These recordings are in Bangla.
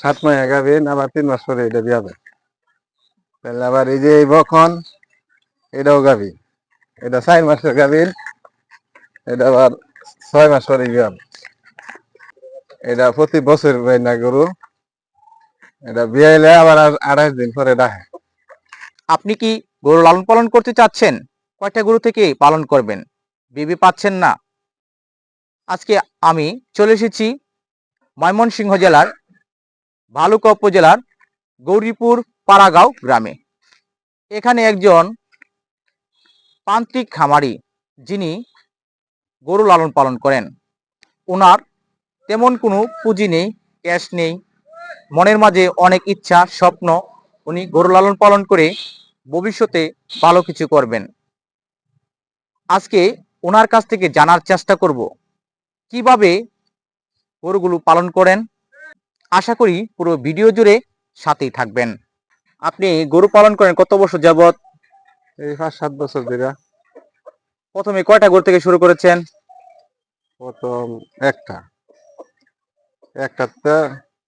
সাত মাস গাভিন আবার তিন মাস পরে এটা বিয়াবে তাহলে আবার এই যে এই বখন, এটাও গাভি এটা চার মাসের গাভিন এটা আবার ছয় মাস পরে বিয়াবে এটা প্রতি বছর না গরু, এটা বিয়াইলে আবার আড়াইশ দিন পরে ডাকে। আপনি কি গরু লালন পালন করতে চাচ্ছেন? কয়টা গরু থেকে পালন করবেন? বিবি পাচ্ছেন না। আজকে আমি চলে এসেছি ময়মনসিংহ জেলার ভালুকা উপজেলার গৌরীপুর পাড়াগাঁও গ্রামে। এখানে একজন প্রান্তিক খামারি যিনি গরু লালন পালন করেন। ওনার তেমন কোনো পুঁজি নেই, ক্যাশ নেই। মনের মাঝে অনেক ইচ্ছা, স্বপ্ন উনি গরু লালন পালন করে ভবিষ্যতে ভালো কিছু করবেন। আজকে ওনার কাছ থেকে জানার চেষ্টা করব, কীভাবে গরুগুলো পালন করেন আশা করি পুরো ভিডিও জুড়ে সাথেই থাকবেন। আপনি গরু পালন করেন কত বছর যাবত এই পাঁচ সাত বছর ধরে। প্রথমে কয়টা গরু থেকে শুরু করেছেন? প্রথম একটা। একটাতে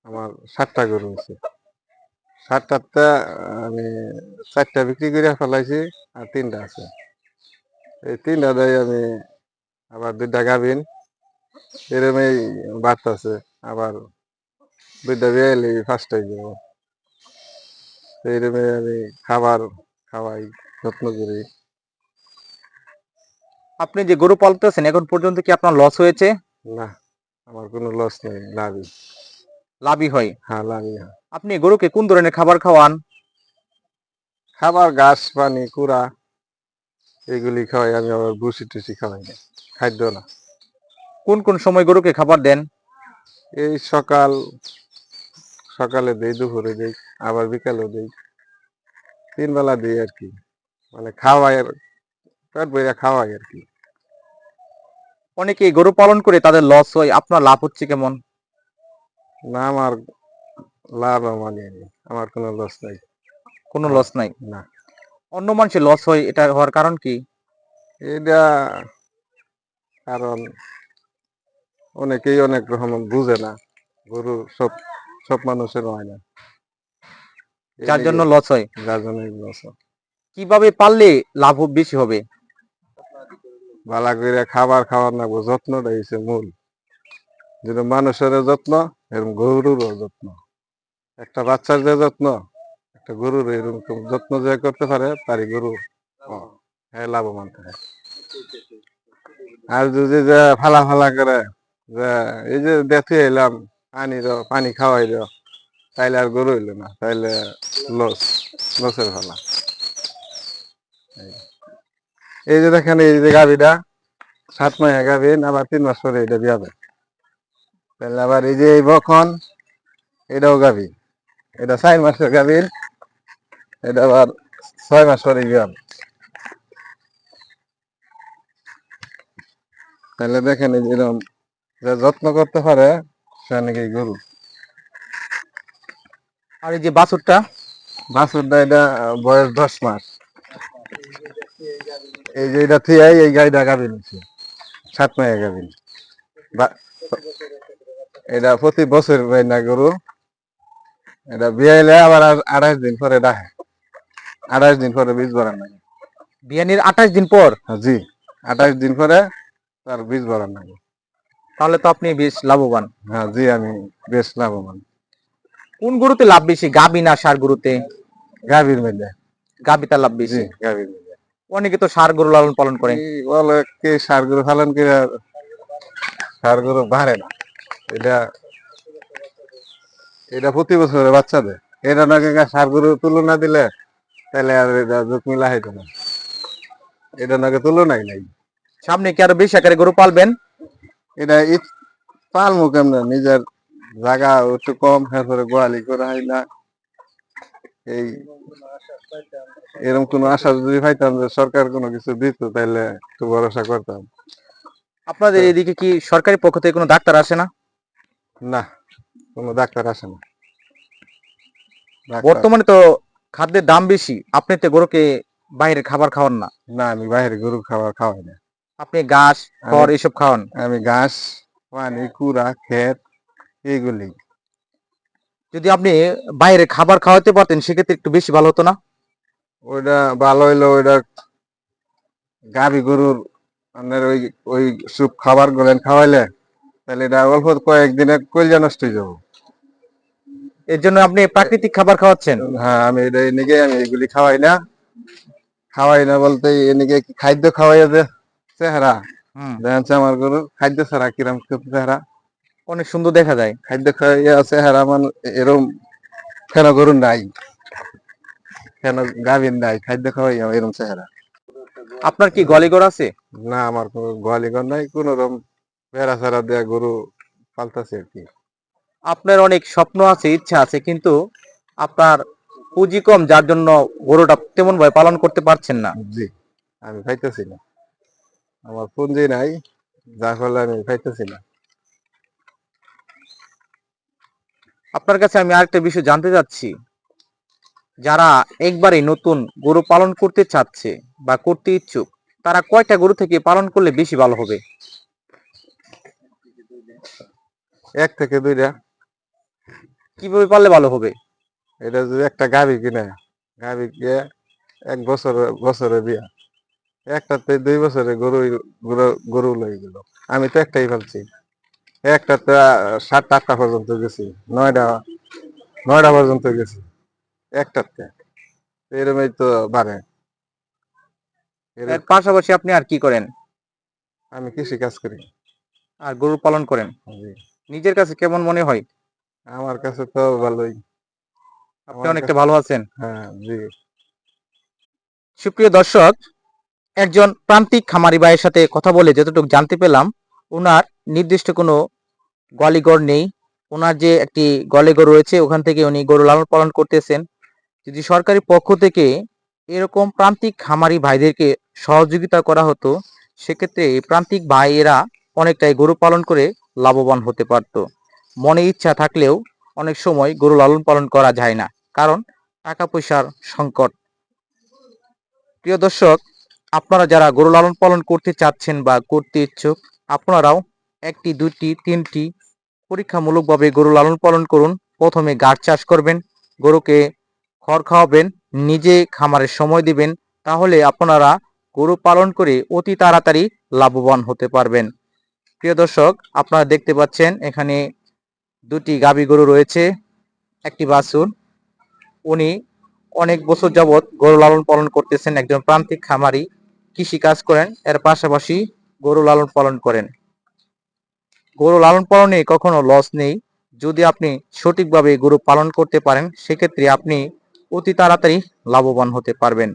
আমার সাতটা গরু আছে। সাতটাতে আমি চারটা বিক্রি করে ফেলাইছি আর তিনটা আছে। এই তিনটা দেয় আমি আবার দুইটা গাভিন। এরম এই বাচ্চা দুইটা বিয়াইলে ফার্স্টাই দেবো এইরমে আমি খাবার খাওয়াই যত্ন করি। আপনি যে গরু পালতেছেন এখন পর্যন্ত কি আপনার লস হয়েছে? না আমার কোনো লস নেই লাভই। লাভই হয়? হ্যাঁ লাভই হয়। আপনি গরুকে কোন ধরনের খাবার খাওয়ান? খাবার ঘাস পানি কুড়া এগুলি খাওয়াই আমি আবার ভুসি টুসি খাওয়াই না খাদ্য না। কোন কোন সময় গরুকে খাবার দেন? এই সকাল সকালে দেই দুপুরে দেই আবার বিকালেও দেই। তিন বেলা দিই আর কি। মানে খাওয়াই আর পেট বইরা খাওয়াই আর কি। অনেকে গরু পালন করে তাদের লস হয় আপনার লাভ হচ্ছে কেমন? না আমার লাভ মানি আমি আমার কোনো লস নাই। কোনো লস নাই? না। অন্য মানুষের লস হয় এটা হওয়ার কারণ কি? এটা কারণ অনেকেই অনেক রকম বুঝে না। গরু সব সব মানুষের হয় না। যার জন্য লস হয়। যার জন্য loss হয়। কীভাবে পারলে লাভ বেশি হবে? ভালো করে খাবার খাওয়ার যত্নটা হচ্ছে মূল। যেন মানুষের যত্ন এরকম গরুরও যত্ন। একটা বাচ্চার যে যত্ন একটা গরুর এরকম যত্ন যে করতে পারে তারই গরু হ্যাঁ লাভবান থাকে আর যদি যে ফালা ফালা করে যে এই যে দেখে এলাম পানি দাও, পানি খাওয়াই দাও। তাইলে আর গরু হইল না, তাইলে লস, লসের ফালা এই- যে দেখেন, এই যে গাভিটা, সাত মাস গাভিন আবার তিন মাস পরে এটা বিয়াবে তাহলে আবার এই যে এই বখন, এটাও গাভি। এটা চার মাসের গাভিন এটা আবার ছয় মাস পরে বিয়াবে তাহলে দেখেন এই যে যত্ন করতে পারে নাকি গরু। আর এই যে বাছুরটা? বাছুরটা এটা বয়স দশ মাস। এই যে এটা থিয়াই এই গাড়িটা গাভিন হচ্ছে সাত মাস গাভিন এটা প্রতি বছর না গরু। এটা বিয়াইলে আবার আড়াইশ দিন পরে ডাকে আড়াইশ দিন পরে বীজ ভরান লাগে বিয়ানির আঠাশ দিন পর? হ্যাঁ, জি। আঠাইশ দিন পরে তার বীজ ভরান লাগে তাহলে তো আপনি বেশ লাভবান। হ্যাঁ জি আমি বেশ লাভবান। কোন গরুতে লাভ বেশি গাবি না সার গরুতে? গাভীর মধ্যে গাবিতে লাভ বেশি। গাভীর মধ্যে অনেকে তো সার গরু লালন পালন করে। এই বলে কে সার গরু ফালান করে সার গরু বাড়ে না। এটা এটা প্রতি বছরে বাচ্চা দেয় এটা নাকি সার গরু তুলনা দিলে তাহলে আর এটা যোগ মিলা হইতো না। এটা নাকি তুলনাই নাই। সামনে কি আরও বেশি আকারে গরু পালবেন? এটা ইট পালমু কেমনে? নিজের জায়গা একটু কম এরপরে গোয়ালি করা হয় না এই এরকম কোনো আশা যদি পাইতাম যে সরকার কোনো কিছু দিত তাহলে একটু ভরসা করতাম। আপনাদের এদিকে কি সরকারি পক্ষ থেকে কোনো ডাক্তার আসে না? না কোনো ডাক্তার আসে না। বর্তমানে তো খাদ্যের দাম বেশি। আপনি তো গরুকে বাইরে খাবার খাওয়ান না। না আমি বাইরে গরু খাবার খাওয়াই না। আপনি ঘাস খড় এসব খাওয়ান? আমি ঘাস পানি কুড়া ক্ষেত এইগুলি। যদি আপনি বাইরে খাবার খাওয়াতে পারতেন সেক্ষেত্রে একটু বেশি ভালো হতো না? ওইটা ভালো হইল ওইটা গাভী গরুর আপনার ওই ওই সুপ খাবার গুলেন খাওয়াইলে তাহলে এটা অল্প কয়েকদিনে কইলজা নষ্ট হয়ে যাব। এর জন্য আপনি প্রাকৃতিক খাবার খাওয়াচ্ছেন? হ্যাঁ আমি এটা এনেকে আমি এগুলি খাওয়াই না। খাওয়াই না বলতে এনেকে কি খাদ্য খাওয়াই যে চেহারা। দেখা যাচ্ছে আমার গরু খাদ্য ছাড়া কিরম চেহারা। অনেক সুন্দর দেখা যায়। খাদ্য খাওয়াইয়া চেহারা মান এরম কেন গরু নাই। কেন গাভীর নাই খাদ্য খাওয়াইয়া এরম চেহারা। আপনার কি গলিগড় আছে? না আমার কোনো গোয়ালি ঘর নাই কোন রকম বেড়া ছাড়া দেয়া গরু পালতাছে আর কি। আপনার অনেক স্বপ্ন আছে ইচ্ছা আছে কিন্তু আপনার পুঁজি কম যার জন্য গরুটা তেমন ভাবে পালন করতে পারছেন না। জি আমি খাইতেছি না। আমার পুঁজি নাই যার ফলে আমি খাইতেছি না। আপনার কাছে আমি আরেকটা বিষয় জানতে চাচ্ছি। যারা একবারে নতুন গরু পালন করতে চাচ্ছে বা করতে ইচ্ছুক তারা কয়টা গরু থেকে পালন করলে বেশি ভালো হবে? এক থেকে দুইটা। কীভাবে পারলে ভালো হবে? এটা যদি একটা গাভি কিনে গাভি গিয়ে এক বছর বছরে বিয়া। একটাতে দুই বছরে গরু গরু গরু লই গেল। আমি তো একটাই ভাবছি। একটাতে আহ, সাত আটটা পর্যন্ত গেছি। নয়টা নয়টা পর্যন্ত গেছি। একটাতে। এরমই তো বাড়ে এর পাশাপাশি আপনি আর কি করেন? আমি কৃষি কাজ করি। আর গরু পালন করেন? নিজের কাছে কেমন মনে হয়? আমার কাছে তো ভালোই। আপনি অনেকটা ভালো আছেন। হ্যাঁ জি। সুপ্রিয় দর্শক একজন প্রান্তিক খামারি ভাইয়ের সাথে কথা বলে যতটুকু জানতে পেলাম, ওনার নির্দিষ্ট কোনো গলিগড় নেই। ওনার যে একটি গলিগড় রয়েছে, ওখান থেকে উনি গরু লালন পালন করতেছেন। যদি সরকারি পক্ষ থেকে এরকম প্রান্তিক খামারি ভাইদেরকে সহযোগিতা করা হতো, সেক্ষেত্রে প্রান্তিক ভাইয়েরা অনেকটাই গরু পালন করে লাভবান হতে পারত। মনে ইচ্ছা থাকলেও অনেক সময় গরু লালন পালন করা যায় না, কারণ টাকা পয়সার সংকট। প্রিয় দর্শক আপনারা যারা গরু লালন পালন করতে চাচ্ছেন বা করতে ইচ্ছুক, আপনারাও একটি, দুটি, তিনটি পরীক্ষামূলকভাবে গরু লালন পালন করুন। প্রথমে গাছ চাষ করবেন, গরুকে খড় খাওয়াবেন, নিজে খামারে সময় দিবেন, তাহলে আপনারা গরু পালন করে অতি তাড়াতাড়ি লাভবান হতে পারবেন। প্রিয় দর্শক, আপনারা দেখতে পাচ্ছেন এখানে দুটি গাবি গরু রয়েছে, একটি বাছুর। উনি অনেক বছর যাবৎ গরু লালন পালন করতেছেন একজন প্রান্তিক খামারি, কৃষি কাজ করেন, এর পাশাপাশি গরু লালন পালন করেন। গরু লালন পালনে কখনো লস নেই। যদি আপনি সঠিকভাবে গরু পালন করতে পারেন, সেক্ষেত্রে আপনি অতি তাড়াতাড়ি লাভবান হতে পারবেন।